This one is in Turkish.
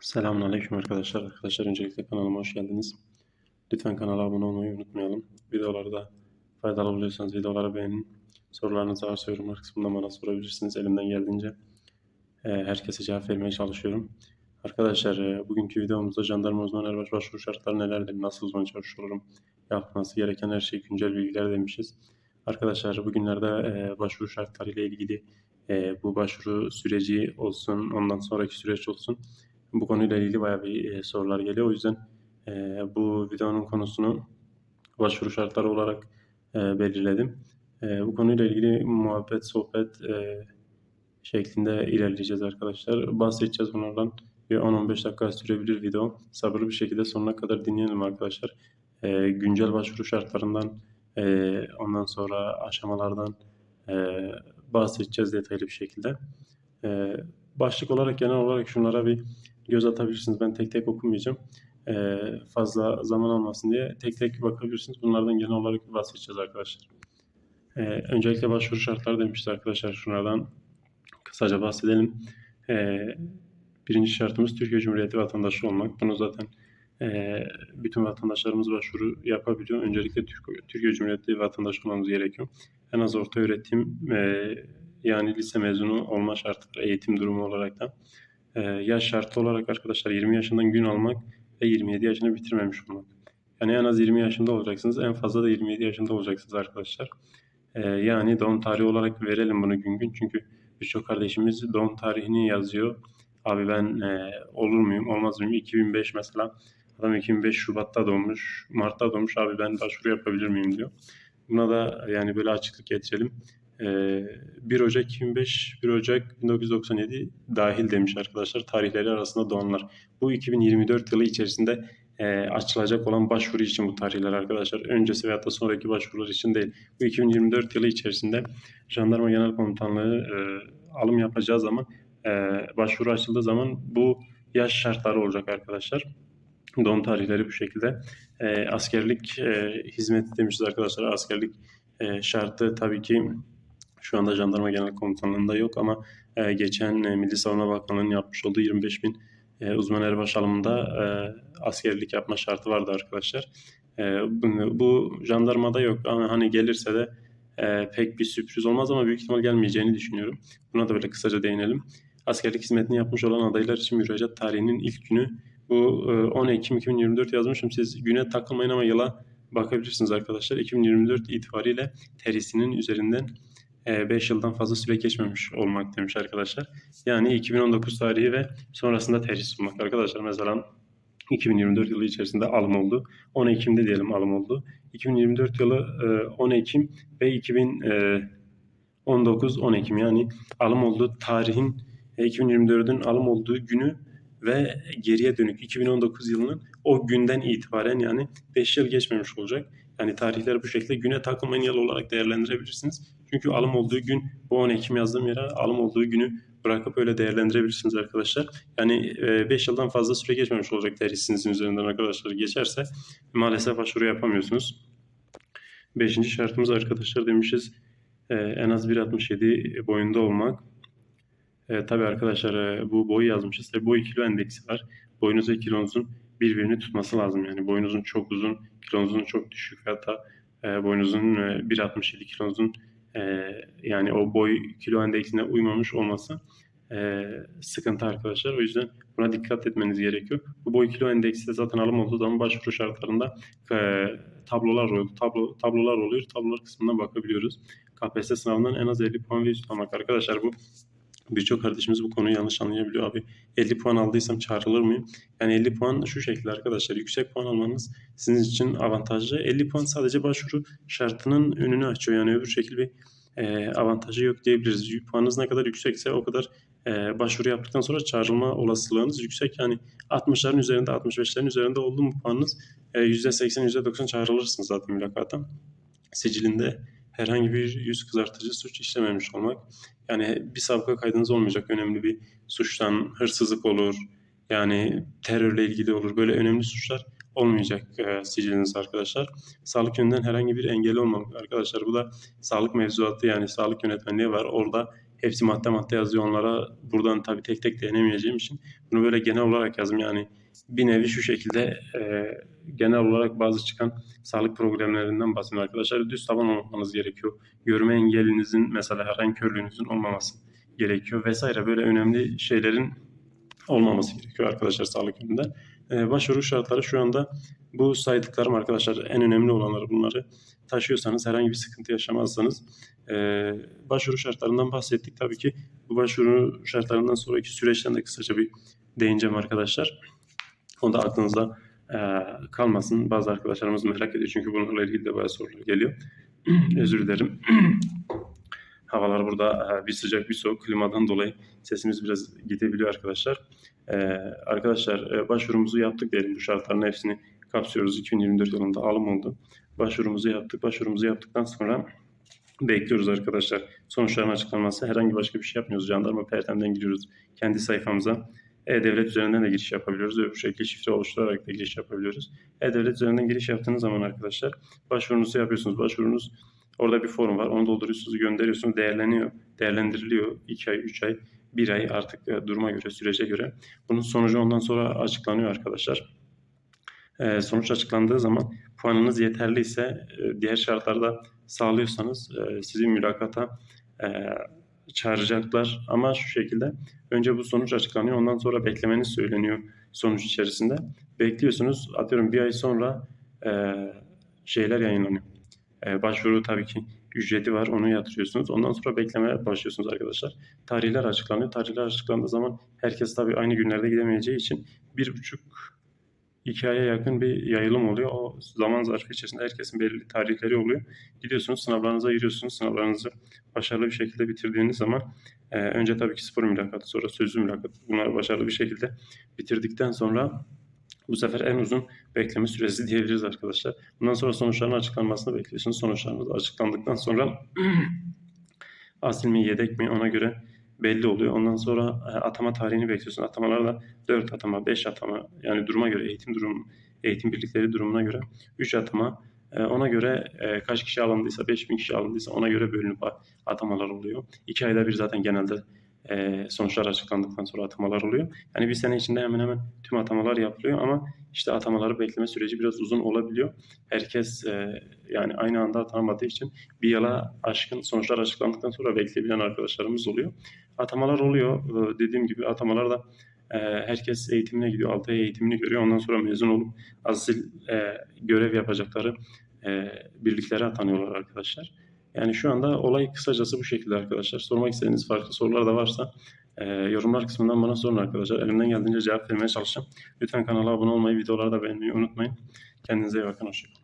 Selamünaleyküm arkadaşlar. Arkadaşlar öncelikle kanalıma hoş geldiniz. Lütfen kanala abone olmayı unutmayalım. Videoları da faydalı buluyorsanız videoları beğenin. Sorularınızı varsa yorumlar kısmında bana sorabilirsiniz. Elimden geldiğince e, herkese cevap vermeye çalışıyorum. Arkadaşlar e, bugünkü videomuzda jandarma uzman erbaş başvuru şartları nelerdir, nasıl uzman çavuş olurum, yapması gereken her şey güncel bilgiler demişiz. Arkadaşlar bugünlerde e, başvuru şartları ile ilgili e, bu başvuru süreci olsun, ondan sonraki süreç olsun bu konuyla ilgili bayağı bir e, sorular geliyor. O yüzden e, bu videonun konusunu başvuru şartları olarak e, belirledim. E, bu konuyla ilgili muhabbet, sohbet e, şeklinde ilerleyeceğiz arkadaşlar. Bahsedeceğiz bunlardan. Bir 10-15 dakika sürebilir video. Sabırlı bir şekilde sonuna kadar dinleyelim arkadaşlar. E, güncel başvuru şartlarından, e, ondan sonra aşamalardan e, bahsedeceğiz detaylı bir şekilde. E, başlık olarak genel olarak şunlara bir göz atabilirsiniz. Ben tek tek okumayacağım. Ee, fazla zaman almasın diye tek tek bakabilirsiniz. Bunlardan genel olarak bahsedeceğiz arkadaşlar. Ee, öncelikle başvuru şartları demişiz arkadaşlar. Şunlardan kısaca bahsedelim. Ee, birinci şartımız Türkiye Cumhuriyeti vatandaşı olmak. Bunu zaten e, bütün vatandaşlarımız başvuru yapabiliyor. Öncelikle Türk, Türkiye Cumhuriyeti vatandaşı olmamız gerekiyor. En az orta öğretim e, yani lise mezunu olma şartı. Eğitim durumu olarak da. Ee, yaş şartı olarak arkadaşlar 20 yaşından gün almak ve 27 yaşını bitirmemiş olmak. Yani en az 20 yaşında olacaksınız. En fazla da 27 yaşında olacaksınız arkadaşlar. Ee, yani doğum tarihi olarak verelim bunu gün gün. Çünkü birçok kardeşimiz doğum tarihini yazıyor. Abi ben e, olur muyum, olmaz mıyım? 2005 mesela. Adam 2005 Şubat'ta doğmuş, Mart'ta doğmuş. Abi ben başvuru yapabilir miyim diyor. Buna da yani böyle açıklık getirelim. 1 Ocak 2005, 1 Ocak 1997 dahil demiş arkadaşlar tarihleri arasında doğanlar. Bu 2024 yılı içerisinde e, açılacak olan başvuru için bu tarihler arkadaşlar. Öncesi veyahut da sonraki başvurular için değil. Bu 2024 yılı içerisinde Jandarma Genel Komutanlığı e, alım yapacağı zaman e, başvuru açıldığı zaman bu yaş şartları olacak arkadaşlar. Doğum tarihleri bu şekilde. Askerlik e, hizmeti demişiz arkadaşlar. Askerlik şartı tabii ki şu anda Jandarma Genel Komutanlığı'nda yok ama e, geçen e, Milli Savunma Bakanlığı'nın yapmış olduğu 25 bin e, uzman erbaş alımında e, askerlik yapma şartı vardı arkadaşlar. E, bu, jandarmada yok ama hani gelirse de e, pek bir sürpriz olmaz ama büyük ihtimal gelmeyeceğini düşünüyorum. Buna da böyle kısaca değinelim. Askerlik hizmetini yapmış olan adaylar için müracaat tarihinin ilk günü bu e, 10 Ekim 2024 yazmışım. Siz güne takılmayın ama yıla bakabilirsiniz arkadaşlar. 2024 itibariyle terisinin üzerinden 5 yıldan fazla süre geçmemiş olmak demiş arkadaşlar. Yani 2019 tarihi ve sonrasında tercih olmak arkadaşlar. Mesela 2024 yılı içerisinde alım oldu. 10 Ekim'de diyelim alım oldu. 2024 yılı 10 Ekim ve 2019 10 Ekim yani alım olduğu tarihin 2024'ün alım olduğu günü ve geriye dönük 2019 yılının o günden itibaren yani 5 yıl geçmemiş olacak. Yani tarihleri bu şekilde güne takılmayın yıl olarak değerlendirebilirsiniz. Çünkü alım olduğu gün bu 10 Ekim yazdığım yere alım olduğu günü bırakıp öyle değerlendirebilirsiniz arkadaşlar. Yani 5 yıldan fazla süre geçmemiş olacak derisinizin üzerinden arkadaşlar geçerse maalesef başvuru yapamıyorsunuz. Beşinci şartımız arkadaşlar demişiz en az 1.67 boyunda olmak. E, tabii arkadaşlar e, bu boyu yazmışız. Tabii boy kilo endeksi var. Boyunuz ve kilonuzun birbirini tutması lazım. Yani boyunuzun çok uzun, kilonuzun çok düşük hatta e, boyunuzun e, 1.67 kilonuzun e, yani o boy kilo endeksine uymamış olması e, sıkıntı arkadaşlar. O yüzden buna dikkat etmeniz gerekiyor. Bu boy kilo endeksi de zaten alım olduğu zaman başvuru şartlarında e, tablolar oluyor. Tablo, tablolar oluyor. Tablolar kısmından bakabiliyoruz. KPSS sınavından en az 50 puan ve almak arkadaşlar bu Birçok kardeşimiz bu konuyu yanlış anlayabiliyor. Abi 50 puan aldıysam çağrılır mıyım? Yani 50 puan şu şekilde arkadaşlar. Yüksek puan almanız sizin için avantajlı. 50 puan sadece başvuru şartının önünü açıyor. Yani öbür şekilde bir e, avantajı yok diyebiliriz. Puanınız ne kadar yüksekse o kadar e, başvuru yaptıktan sonra çağrılma olasılığınız yüksek. Yani 60'ların üzerinde 65'lerin üzerinde oldu mu puanınız e, %80 %90 çağrılırsınız zaten mülakata. Sicilinde herhangi bir yüz kızartıcı suç işlememiş olmak. Yani bir sabıka kaydınız olmayacak önemli bir suçtan, hırsızlık olur, yani terörle ilgili olur. Böyle önemli suçlar olmayacak e, siciliniz arkadaşlar. Sağlık yönünden herhangi bir engeli olmamak arkadaşlar. Bu da sağlık mevzuatı yani sağlık yönetmenliği var. Orada hepsi madde madde yazıyor. Onlara buradan tabii tek tek değinemeyeceğim için bunu böyle genel olarak yazdım. Yani bir nevi şu şekilde e, genel olarak bazı çıkan sağlık problemlerinden bahsediyorum arkadaşlar. Düz taban olmanız gerekiyor. Görme engelinizin mesela herhangi körlüğünüzün olmaması gerekiyor vesaire böyle önemli şeylerin olmaması gerekiyor arkadaşlar sağlık yönünde. Ee, başvuru şartları şu anda bu saydıklarım arkadaşlar en önemli olanları bunları taşıyorsanız herhangi bir sıkıntı yaşamazsanız e, başvuru şartlarından bahsettik. Tabii ki bu başvuru şartlarından sonraki süreçten de kısaca bir değineceğim arkadaşlar. O da aklınızda e, kalmasın. Bazı arkadaşlarımız merak ediyor çünkü bunlarla ilgili de bazı sorular geliyor. Özür dilerim. Havalar burada e, bir sıcak bir soğuk klimadan dolayı sesimiz biraz gidebiliyor arkadaşlar. Ee, arkadaşlar e, başvurumuzu yaptık diyelim bu şartların hepsini kapsıyoruz. 2024 yılında alım oldu. Başvurumuzu yaptık. Başvurumuzu yaptıktan sonra bekliyoruz arkadaşlar. Sonuçların açıklanması herhangi başka bir şey yapmıyoruz. Jandarma Pertem'den giriyoruz kendi sayfamıza. E-Devlet üzerinden de giriş yapabiliyoruz bu şekilde şifre oluşturarak da giriş yapabiliyoruz. E-Devlet üzerinden giriş yaptığınız zaman arkadaşlar başvurunuzu yapıyorsunuz. Başvurunuz orada bir form var. Onu dolduruyorsunuz, gönderiyorsunuz. Değerleniyor, değerlendiriliyor. 2 ay, 3 ay, 1 ay artık e, duruma göre, sürece göre. Bunun sonucu ondan sonra açıklanıyor arkadaşlar. Ee, sonuç açıklandığı zaman puanınız yeterliyse e, diğer şartlarda sağlıyorsanız e, sizi mülakata e, çağıracaklar. Ama şu şekilde önce bu sonuç açıklanıyor. Ondan sonra beklemeniz söyleniyor sonuç içerisinde. Bekliyorsunuz. Atıyorum bir ay sonra e, şeyler yayınlanıyor. E, başvuru tabii ki ücreti var. Onu yatırıyorsunuz. Ondan sonra beklemeye başlıyorsunuz arkadaşlar. Tarihler açıklanıyor. Tarihler açıklandığı zaman herkes tabii aynı günlerde gidemeyeceği için bir buçuk iki aya yakın bir yayılım oluyor. O zaman zarfı içerisinde herkesin belirli tarihleri oluyor. Gidiyorsunuz sınavlarınıza giriyorsunuz. Sınavlarınızı başarılı bir şekilde bitirdiğiniz zaman e, önce tabii ki spor mülakatı sonra sözlü mülakat bunları başarılı bir şekilde bitirdikten sonra bu sefer en uzun bekleme süresi diyebiliriz arkadaşlar. Bundan sonra sonuçların açıklanmasını bekliyorsunuz. Sonuçlarınız açıklandıktan sonra asil mi yedek mi ona göre belli oluyor. Ondan sonra e, atama tarihini bekliyorsun. Atamalarda 4 atama, 5 atama yani duruma göre eğitim durum eğitim birlikleri durumuna göre 3 atama e, ona göre e, kaç kişi alındıysa 5000 kişi alındıysa ona göre bölünüp atamalar oluyor. 2 ayda bir zaten genelde sonuçlar açıklandıktan sonra atamalar oluyor. Yani bir sene içinde hemen hemen tüm atamalar yapılıyor ama işte atamaları bekleme süreci biraz uzun olabiliyor. Herkes yani aynı anda atanamadığı için bir yıla aşkın sonuçlar açıklandıktan sonra bekleyebilen arkadaşlarımız oluyor. Atamalar oluyor. E, dediğim gibi atamalar da e, herkes eğitimine gidiyor. 6 ay eğitimini görüyor. Ondan sonra mezun olup asil e, görev yapacakları e, birliklere atanıyorlar arkadaşlar. Yani şu anda olay kısacası bu şekilde arkadaşlar. Sormak istediğiniz farklı sorular da varsa yorumlar kısmından bana sorun arkadaşlar. Elimden geldiğince cevap vermeye çalışacağım. Lütfen kanala abone olmayı, videoları da beğenmeyi unutmayın. Kendinize iyi bakın. Hoşçakalın.